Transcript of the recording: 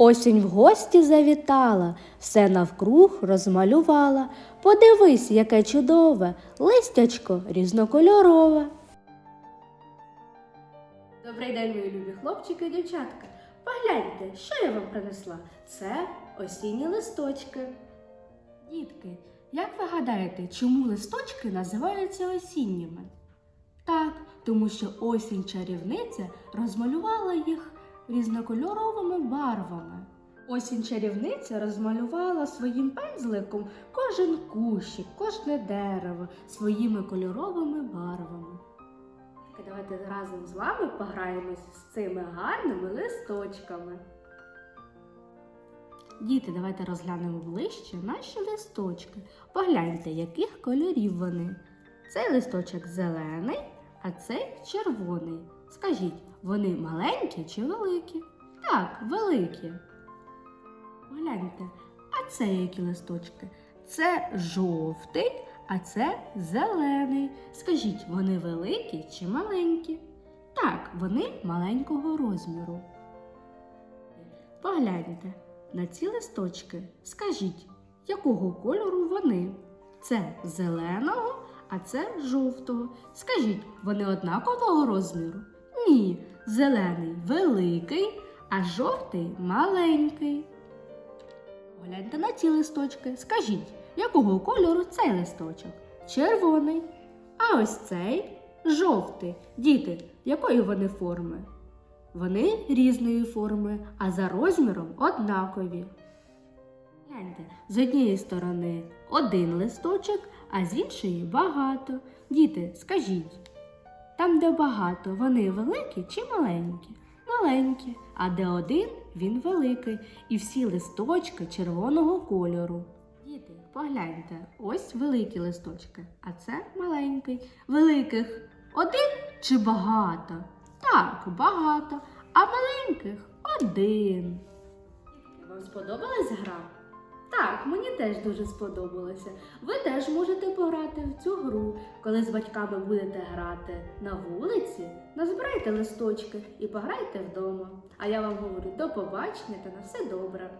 Осінь в гості завітала, все навкруг розмалювала. Подивись, яке чудове, листячко різнокольорове. Добрий день, мої любі хлопчики і дівчатка. Погляньте, що я вам принесла. Це осінні листочки. Дітки, як ви гадаєте, чому листочки називаються осінніми? Так, тому що осінь чарівниця розмалювала їх різнокольоровими барвами. Осінь чарівниця розмалювала своїм пензликом кожен кущик, кожне дерево своїми кольоровими барвами. Так, Давайте разом з вами пограємось з цими гарними листочками. Діти, давайте розглянемо ближче наші листочки. Погляньте, яких кольорів вони. Цей листочок зелений, а цей червоний. Скажіть, вони маленькі чи великі? Так, великі. Погляньте, а це які листочки? Це жовтий, а це зелений. Скажіть, вони великі чи маленькі? Так, вони маленького розміру. Погляньте на ці листочки. Скажіть, якого кольору вони? Це зеленого, а це жовтого. Скажіть, вони однакового розміру? Ні, зелений великий, а жовтий маленький. Погляньте на ці листочки. Скажіть, якого кольору цей листочок? Червоний. А ось цей жовтий. Діти, якої вони форми? Вони різної форми, а за розміром однакові. Гляньте, з однієї сторони один листочок, а з іншої багато. Діти, скажіть, там, де багато, вони великі чи маленькі? Маленькі, а де один, він великий, і всі листочки червоного кольору. Діти, погляньте, ось великі листочки, а це маленький. Великих один чи багато? Так, багато, а маленьких один. Вам сподобалась гра? Так, мені теж дуже сподобалося. Ви теж можете пограти в цю гру. Коли з батьками будете грати на вулиці, назбирайте листочки і пограйте вдома. А я вам говорю до побачення та на все добре.